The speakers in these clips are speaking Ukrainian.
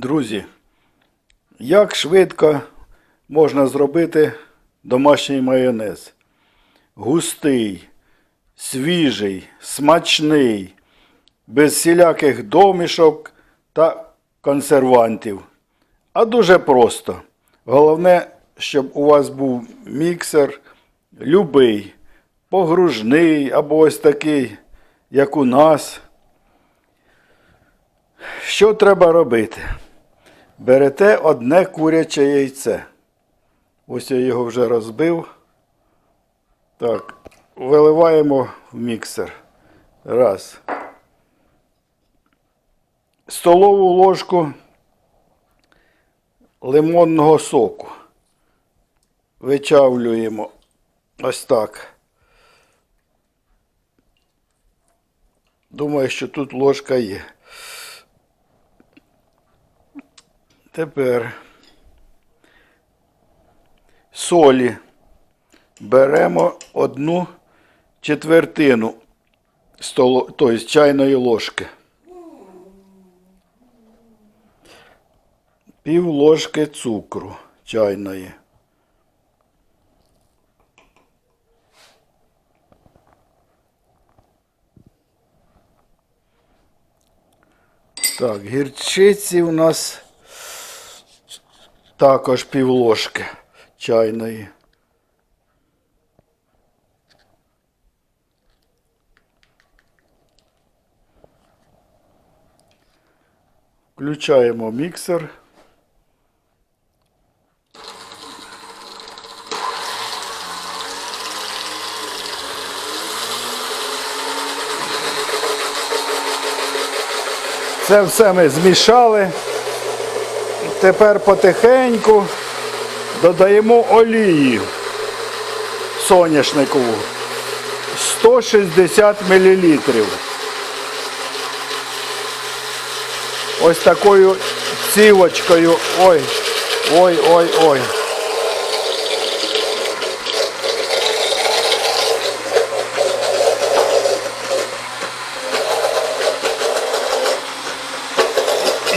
Друзі, як швидко можна зробити домашній майонез? Густий, свіжий, смачний, без всіляких домішок та консервантів. А дуже просто. Головне, щоб у вас був міксер любий, погружний або ось такий, як у нас. Що треба робити? Берете одне куряче яйце. Ось я його вже розбив. Так, виливаємо в міксер. Раз. Столову ложку лимонного соку. Вичавлюємо ось так. Думаю, що тут ложка є. Тепер солі беремо одну четвертину столо, тобто чайної ложки. Пів ложки цукру чайної. Так, гірчиці у нас також пів ложки чайної. Включаємо міксер. Це все ми змішали. Тепер потихеньку додаємо олії соняшникову 160 мл. Ось такою цівочкою. Ой, ой, ой, ой.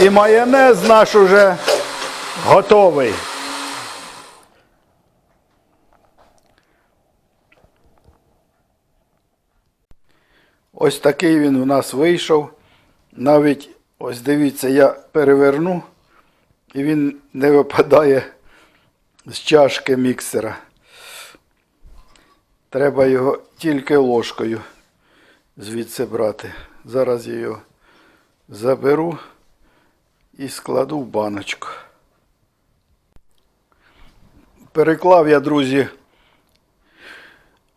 І майонез наш уже готовий. Ось такий він у нас вийшов. Навіть ось дивіться, я переверну, і він не випадає з чашки міксера. Треба його тільки ложкою звідси брати. Зараз я його заберу і складу в баночку. Переклав я, друзі,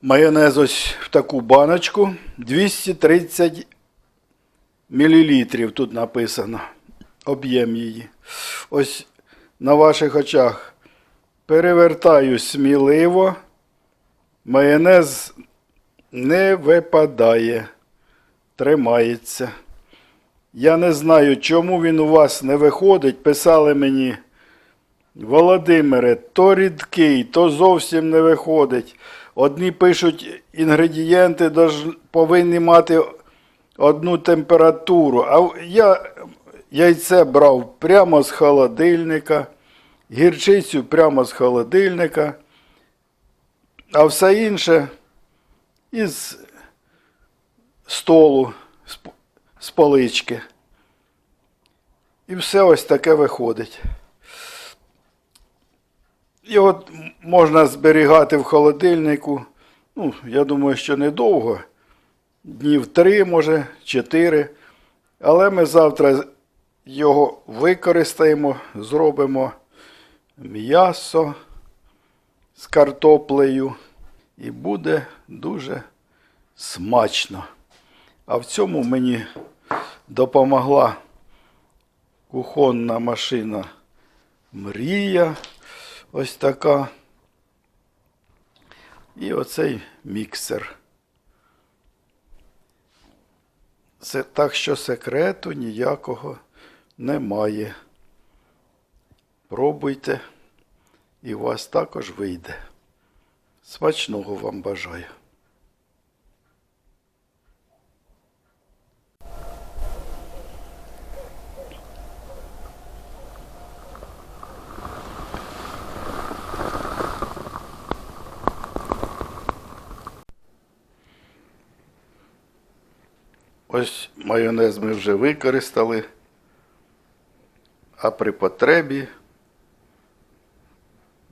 майонез ось в таку баночку. 230 мілілітрів тут написано. Об'єм її. Ось на ваших очах перевертаю сміливо. Майонез не випадає, тримається. Я не знаю, чому він у вас не виходить. Писали мені, Володимире, то рідкий, то зовсім не виходить. Одні пишуть, інгредієнти повинні мати одну температуру. А я яйце брав прямо з холодильника, гірчицю прямо з холодильника, а все інше із столу, з полички. І все ось таке виходить. М- можна зберігати в холодильнику. Ну, я думаю, що недовго. Днів три, може, чотири. Але ми завтра його використаємо, зробимо м'ясо з картоплею. І буде дуже смачно. А в цьому мені допомогла кухонна машина Мрія. Ось така. І оцей міксер. Це так що секрету ніякого немає. Пробуйте, і у вас також вийде. Смачного вам бажаю. Ось майонез ми вже використали. А при потребі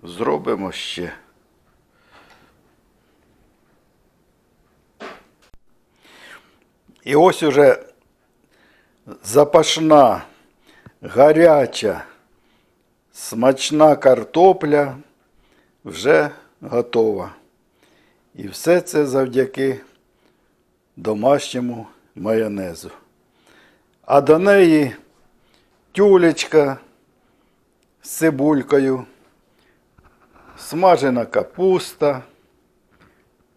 зробимо ще. І ось уже запашна, гаряча, смачна картопля вже готова. І все це завдяки домашньому майонезу. А до неї тюлечка з цибулькою, смажена капуста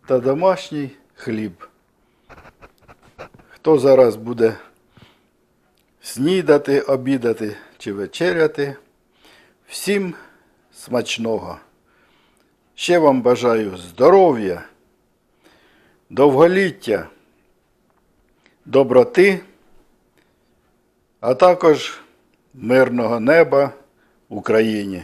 та домашній хліб. Хто зараз буде снідати, обідати чи вечеряти, всім смачного. Ще вам бажаю здоров'я, довголіття, доброти, а також мирного неба Україні.